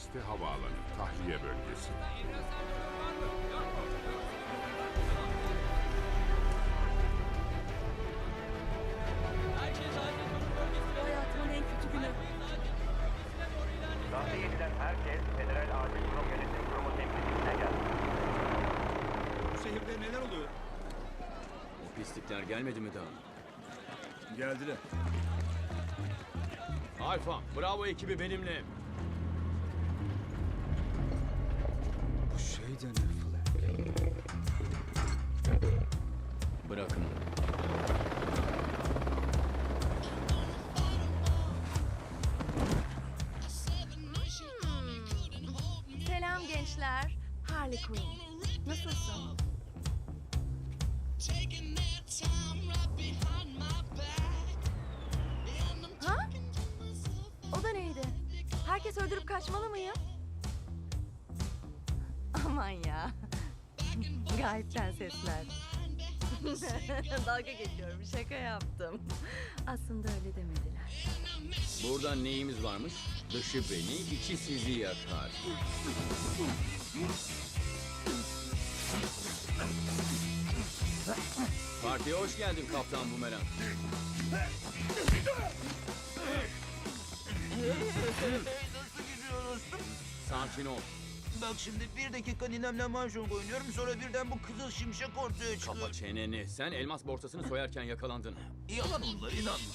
Site havaalanı, tahliye bölgesi. Hayatımın en kötü günü. Tahliye edilen herkes Federal Acil Durum Yönetim Kurumu temsilcisine geldi. Bu şehirde neler oluyor? O pislikler gelmedi mi daha? Geldiler. Alfa, Bravo ekibi benimle. Ne falan? Bırakın. Selam gençler. Harley Quinn. Nasılsın? Ha? O da neydi? Herkes öldürüp kaçmalı mıyım? Aman ya. Gayipten sesler. Dalga geçiyorum, şaka yaptım. Aslında öyle demediler. Burada neyimiz varmış? Dışı beni, içi sizi yakar. Partiye hoş geldin Kaptan Bumerang. Sakin ol. Bak şimdi bir dakika ninemle mahjong oynuyorum sonra birden bu kızıl şimşek ortaya çıkıyor. Kapa çeneni. Sen elmas borsasını soyarken yakalandın. Yalan onlar inanma.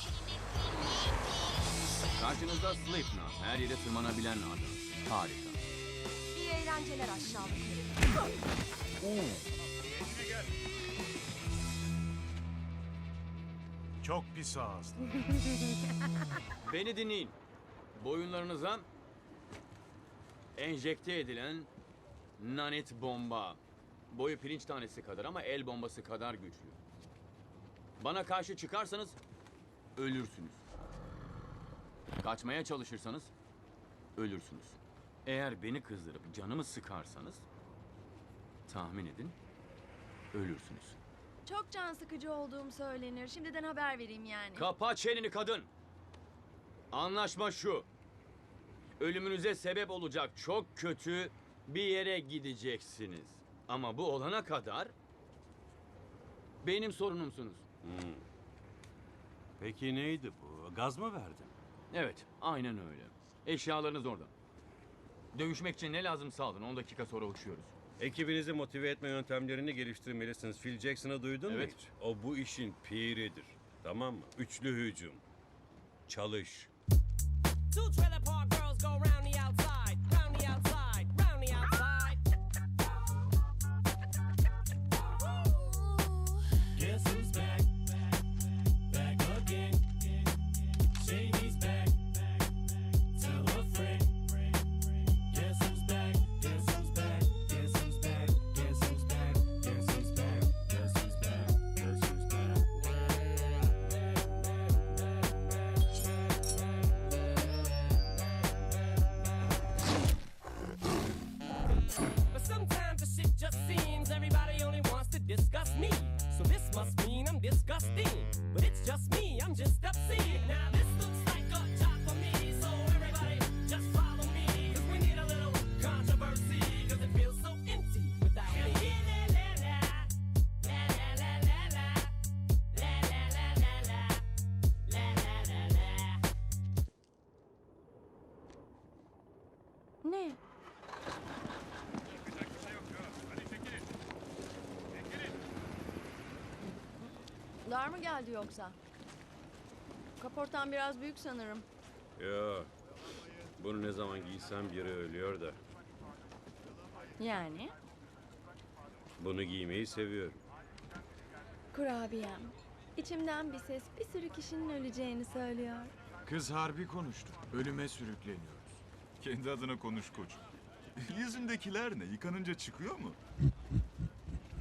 Karşınızda Slipknot. Her yere tırmanabilen adam. Harika. İyi eğlenceler aşağılık. Çok pis ağızlı. Beni dinleyin. Boyunlarınıza enjekte edilen nanet bomba. Boyu pirinç tanesi kadar ama el bombası kadar güçlü. Bana karşı çıkarsanız ölürsünüz. Kaçmaya çalışırsanız ölürsünüz. Eğer beni kızdırıp canımı sıkarsanız tahmin edin ölürsünüz. Çok can sıkıcı olduğum söylenir. Şimdiden haber vereyim yani. Kapa çeneni kadın. Anlaşma şu. Ölümünüze sebep olacak çok kötü bir yere gideceksiniz. Ama bu olana kadar benim sorunumsunuz. Peki neydi bu? Gaz mı verdin? Evet, aynen öyle. Eşyalarınız orada. Dövüşmek için ne lazımsa alın. 10 dakika sonra uçuyoruz. Ekibinizi motive etme yöntemlerini geliştirmelisiniz. Phil Jackson'ı duydun Evet. mu hiç? O bu işin piridir. Tamam mı? Üçlü hücum. Çalış. Two trailer just seems everybody only wants to discuss me. So this must mean I'm disgusting. But it's just me, I'm just obscene. Now this looks like a job for me. So everybody just follow me. Cause we need a little controversy. Cause it feels so empty without me. Ne? Dar mı geldi yoksa? Kaportan biraz büyük sanırım. Ya. Bunu ne zaman giysem biri ölüyor da. Yani? Bunu giymeyi seviyorum. Kurabiyem. İçimden bir ses bir sürü kişinin öleceğini söylüyor. Kız harbi konuştu. Ölüme sürükleniyoruz. Kendi adına konuş koç. Yüzündekiler ne? Yıkanınca çıkıyor mu?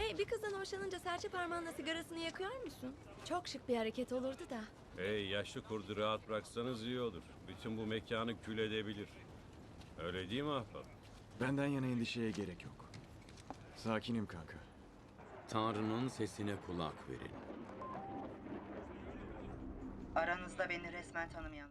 Hey bir kızdan hoşlanınca serçe parmağınla sigarasını yakıyor musun? Çok şık bir hareket olurdu da. Hey yaşlı kurdu rahat bıraksanız iyi olur. Bütün bu mekanı kül edebilir. Öyle değil mi ahbap? Benden yana endişeye gerek yok. Sakinim kanka. Tanrı'nın sesine kulak verin. Aranızda beni resmen tanımayan